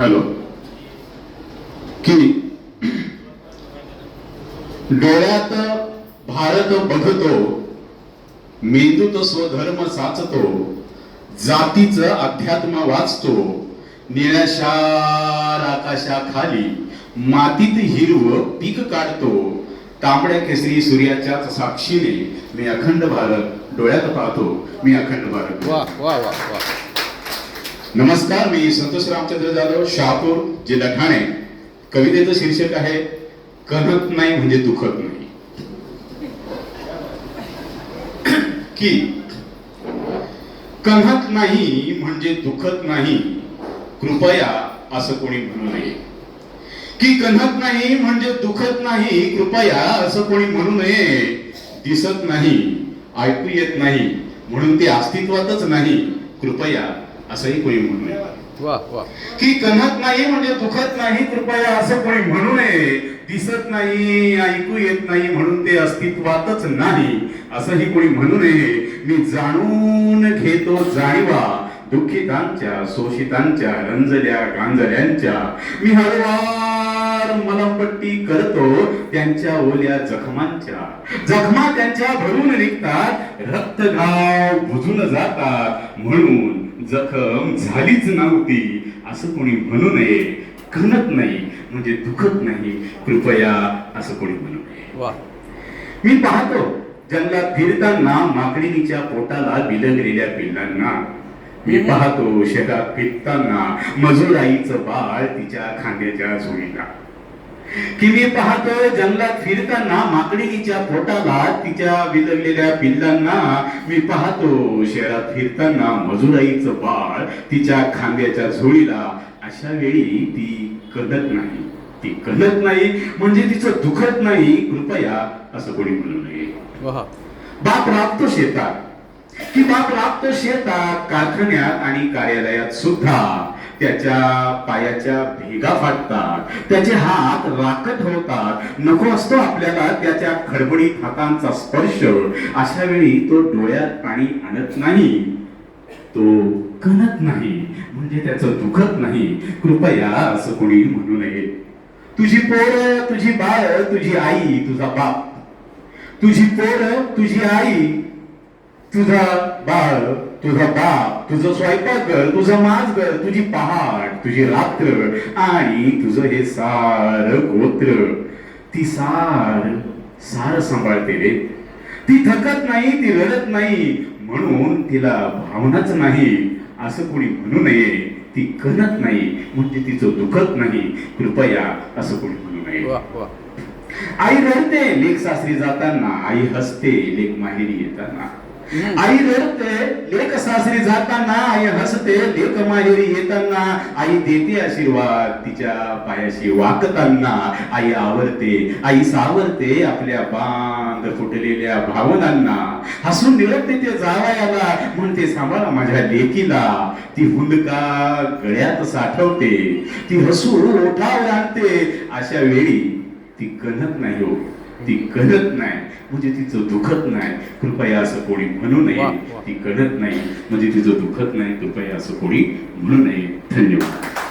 Hello. की डोळ्यात भारत बघतो मेंदूत स्वधर्म साचतो जातीच अध्यात्म वाचतो निळ्याशार आकाशाखाली मातीत हिरव पीक काढतो. तांबड्या केसरी सूर्याच्या साक्षीने मी अखंड भारत डोळ्यात पाहतो. मी अखंड भारत. वा वा वा वा. नमस्कार मी संतोष रामचंद्र जाधव शहापूर जिल्हा ठाणे. कवितेचं शीर्षक आहे कणत नाही म्हणजे दुखत नाही. की कणत नाही म्हणजे दुखत नाही कृपया असं कोणी म्हणू नये. की कणत नाही म्हणजे दुखत नाही कृपया असं कोणी म्हणू नये दिसत नाही ऐकू येत नाही म्हणून ते अस्तित्वातच नाही कृपया असंही कोणी म्हणू नये. की कणत नाही म्हणजे दुखत नाही कृपया असं कोणी म्हणू नये. दिसत नाही ऐकू येत नाही म्हणून ते अस्तित्वातच नाही असंही कोणी म्हणू नये. मी जाणून घेतो जाणीवा दुःखितांच्या शोषितांच्या रंजल्या गांजल्यांच्या. मी हळवार मलमपट्टी करतो त्यांच्या ओल्या जखमांच्या. जखमा त्यांच्या भरून निघतात रक्तघाव बुजून जातात. म्हणून जखम झालीच नव्हती. असं कोणी म्हणू नये. कणत नाही म्हणजे दुखत नाही. कृपया असं कोणी म्हणू नये. वा. मी पाहतो जंगलात फिरताना माकडिणीच्या पोटाला बिलगलेल्या पिल्लांना. मी पाहतो शहरात फिरताना मजुराईचं बाळ तिच्या खांद्याच्या झोळीला की मी पाहतो जंगलात फिरताना माकडिणीच्या पोटाला तिच्या बिलगलेल्या पिल्लांना मी पाहतो. शहरात फिरताना मजुराईचं बाळ तिच्या खांद्याच्या झोळीला अशा वेळी ती कदत नाही. ती कदत नाही म्हणजे तिचं दुखत नाही. कृपया असं कोणी म्हणू नये. बाप राबतो शेतात. की बाप राबतो शेतात कारखान्यात आणि कार्यालयात सुद्धा त्याच्या पायाच्या भेगा फाटतात त्याचे हात राखत होतात. नको असतो आपल्याला त्याच्या खडबडीत हातांचा स्पर्श. अशा वेळी तो डोळ्यात पाणी आणत नाही. तो कणत नाही म्हणजे त्याचं दुखत नाही. कृपया असं कोणी म्हणू नये. तुझी पोर तुझी बाळ तुझी आई तुझा बाप. तुझी पोर तुझी आई तुझा बाळ तुझा बाप तुझं स्वयंपाकघर तुझं माझघर तुझी पहाट तुझी रात्र आणि तुझं हे सार गोत्र. ती सार सार सांभाळते रे. ती थकत नाही ती रडत नाही म्हणून तिला भावनाच नाही. असं कोणी म्हणू नये ती कणत नाही म्हणजे तिचं दुखत नाही. कृपया असं कोणी म्हणू नये. आई रडते लेख सासरी जाताना आई हसते लेख माहेरी येताना. आई रडते लेख सासरी जाताना आई हसते लेख माहेरी येताना आई देते आशीर्वाद तिच्या पायाशी वाकताना आई आवरते आई सावरते आपल्या बांध फुटलेल्या भावनांना हसून निळते ते जावयाला म्हणते सांभाळा माझ्या लेकीला ती हुंदका गळ्यात साठवते ती हसू ओठावर आणते अशा वेळी ती कणत नाही हो ती कणत नाही म्हणजे तिचं दुखत नाही. कृपया असं कोणी म्हणू नये. ती कणत नाही. म्हणजे तिचं दुखत नाही. कृपया असं कोणी म्हणू नये. धन्यवाद.